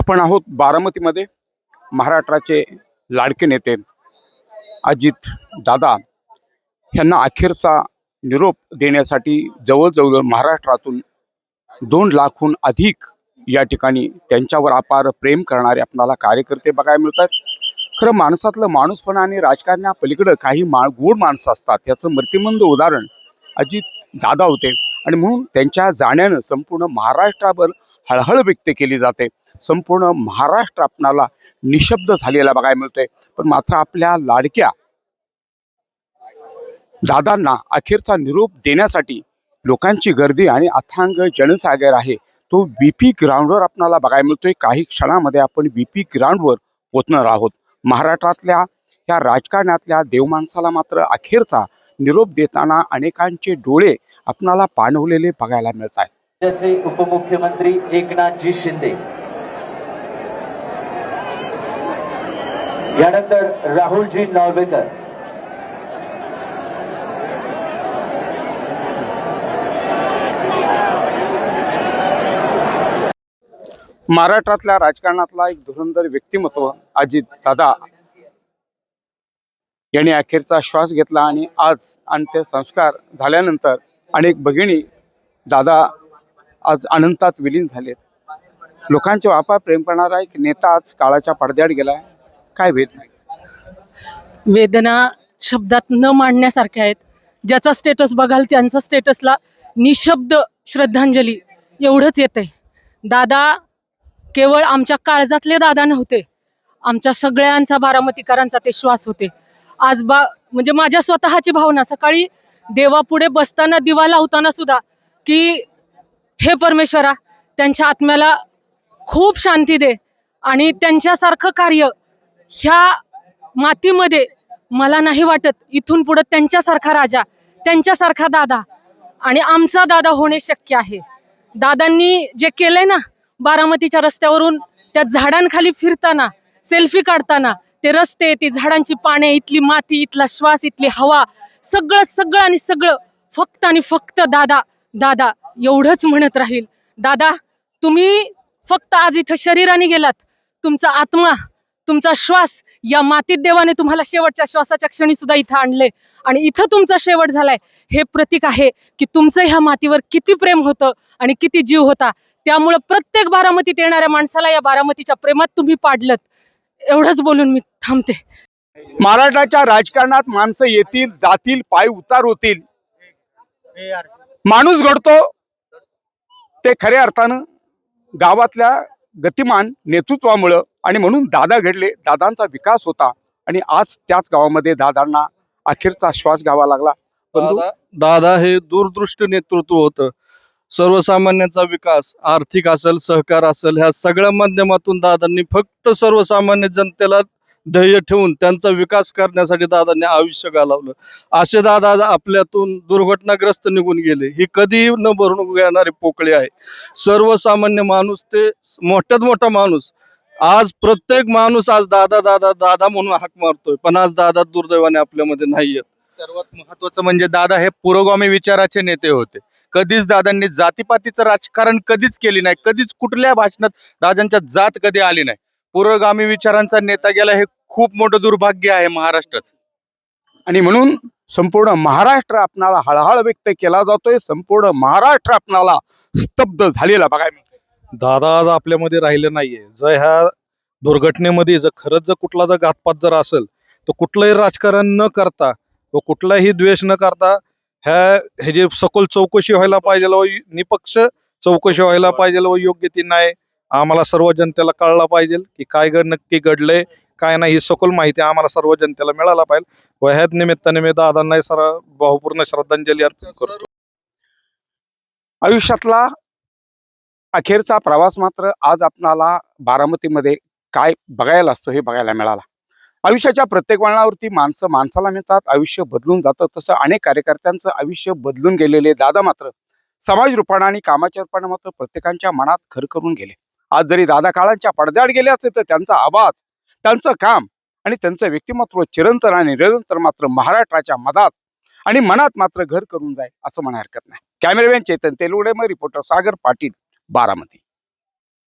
आपण आहोत बारामतीमध्ये. महाराष्ट्राचे लाडके नेते अजित दादा यांना अखेरचा निरोप देण्यासाठी जवळजवळ महाराष्ट्रातून दोन लाखहून अधिक या ठिकाणी त्यांच्यावर अपार प्रेम करणारे आपणाला कार्यकर्ते बघायला मिळतात. खरं माणसातलं माणूसपणा आणि राजकारण्या पलीकडं काही मा गोड माणसं असतात. याचं मृत्यूमंद उदाहरण अजित दादा होते. आणि म्हणून त्यांच्या जाण्यानं संपूर्ण महाराष्ट्रावर हळहळ व्यक्त केली जाते. संपूर्ण महाराष्ट्र आपणाला निशब्द झालेला बघायला मिळतोय. पण मात्र आपल्या लाडक्या दादांना अखेरचा निरोप देण्यासाठी लोकांची गर्दी आणि अथांग जनसागर आहे. तो बीपी ग्राउंडवर आपणाला बघायला मिळतोय. काही क्षणामध्ये आपण बीपी ग्राउंडवर पोचणार आहोत. महाराष्ट्रातल्या या राजकारणातल्या देवमाणसाला मात्र अखेरचा निरोप देताना अनेकांचे डोळे आपणाला पाणवलेले बघायला मिळत आहेत राज्याचे उपमुख्यमंत्री एकनाथजी शिंदे. यानंतर राहुलजी नॉर्वेकर महाराष्ट्रातल्या राजकारणातला एक धुरंधर व्यक्तिमत्व अजित दादा यांनी अखेरचा श्वास घेतला आणि आज अंत्यसंस्कार झाल्यानंतर अनेक भगिनी दादा आज अनंतात विलीन झालेत. लोकांचे वापा प्रेम करणारा एक नेता आज काळाच्या पडद्याड गेलाय. काय भेद नाही. वेदना शब्दात न मांडण्यासारख्या आहेत. ज्याचा स्टेटस बघाल त्यांचा स्टेटसला निशब्द श्रद्धांजली एवढंच येतंय. दादा केवळ आमच्या काळजातले दादा नव्हते. आमच्या सगळ्यांचा बारामतीकरांचा ते श्वास होते. आज बा म्हणजे माझ्या स्वतःची भावना सकाळी देवापुढे बसताना दिवा लावताना सुद्धा की हे परमेश्वरा त्यांच्या आत्म्याला खूप शांती दे आणि त्यांच्यासारखं कार्य ह्या मातीमध्ये मला नाही वाटत. इथून पुढं त्यांच्यासारखा राजा त्यांच्यासारखा दादा आणि आमचा दादा होणे शक्य आहे. दादांनी जे केलंय ना बारामतीच्या रस्त्यावरून त्या झाडांखाली फिरताना सेल्फी काढताना ते रस्ते ती झाडांची पाने इथली माती इथला श्वास इथली हवा सगळं सगळं आणि सगळं फक्त आणि फक्त दादा दादा एवढंच म्हणत राहील. दादा तुम्ही फक्त आज इथं शरीराने गेलात. तुमचा आत्मा तुमचा श्वास या मातीत देवाने तुम्हाला शेवटच्या श्वासाच्या क्षणी सुद्धा इथं आणले. आणि इथं तुमचा शेवट झालाय. हे प्रतीक आहे की तुमचं ह्या मातीवर किती प्रेम होतं आणि किती जीव होता. त्यामुळं प्रत्येक बारामतीत येणाऱ्या माणसाला या बारामतीच्या प्रेमात तुम्ही पाडलत. एवढंच बोलून मी थांबते. महाराष्ट्राच्या राजकारणात माणसं येतील जातील पाय उतार होतील. माणूस घडतो ते खऱ्या अर्थानं गावातल्या गतिमान नेतृत्वामुळं आणि म्हणून दादा घडले दादांचा विकास होता आणि आज त्याच गावामध्ये दादांना अखेरचा श्वास घ्यावा लागला. दादा दादा हे दूरदृष्ट नेतृत्व होतं. सर्वसामान्यांचा विकास आर्थिक असेल सहकार असेल ह्या सगळ्या माध्यमातून दादांनी फक्त सर्वसामान्य जनतेला ध्येय ठेवून त्यांचा विकास करण्यासाठी दादांनी आयुष्य घालवलं. असे दादा आपल्यातून दुर्घटनाग्रस्त निघून गेले. ही कधीही न भरून येणारे पोकळे आहे. सर्वसामान्य माणूस ते मोठ्यात मोठा माणूस. आज प्रत्येक माणूस आज दादा दादा दादा म्हणून हाक मारतोय. पण आज दादा दुर्दैवाने आपल्यामध्ये नाही येत. सर्वात महत्वाचं म्हणजे दादा हे पुरोगामी विचाराचे नेते होते. कधीच दादांनी जातीपातीचं राजकारण कधीच केली नाही. कधीच कुठल्या भाषणात दादांच्या जात कधी आली नाही. पुरोगामी विचारांचा नेता गेला हे खूप मोठं दुर्भाग्य आहे महाराष्ट्राचं. आणि म्हणून संपूर्ण महाराष्ट्र आपणाला हळहळ व्यक्त केला जातोय. संपूर्ण महाराष्ट्र आपणाला स्तब्ध झालेला बघायला मिळतोय. दादा आज आपल्यामध्ये राहिले नाहीये. जर ह्या दुर्घटनेमध्ये जर खरंच जर कुठला जर घातपात जर असेल तर कुठलंही राजकारण न करता व कुठलाही द्वेष न करता ह्या हे जे सखोल चौकशी व्हायला पाहिजे व निपक्ष चौकशी व्हायला पाहिजे व योग्य ती नाही आम्हाला सर्व जनतेला कळला पाहिजे की काय घड नक्की घडलंय काय नाही ही सखोल माहिती आम्हाला सर्व जनतेला मिळायला पाहिजे. व ह्याच निमित्ताने मी दादांना सर भावपूर्ण श्रद्धांजली अर्पण करतो. आयुष्यातला अखेरचा प्रवास मात्र आज आपणाला बारामतीमध्ये काय बघायला असतो हे बघायला मिळाला. आयुष्याच्या प्रत्येक वळणावरती माणसं माणसाला मिळतात आयुष्य बदलून जातं. तसं अनेक कार्यकर्त्यांचं आयुष्य बदलून गेलेले दादा मात्र समाज रूपानं आणि कामाच्या रूपानं मात्र प्रत्येकांच्या मनात घर करून गेले. आज जरी दादा काळांच्या पडद्याआड गेले असते तर त्यांचा आवाज त्यांचं काम आणि त्यांचं व्यक्तिमत्व चिरंतन आणि निरंतर मात्र महाराष्ट्राच्या मधात आणि मनात मात्र घर करून जाईल असं म्हणा हरकत नाही. कॅमेरामॅन चेतन तेलुगडे मग रिपोर्टर सागर पाटील बारामती.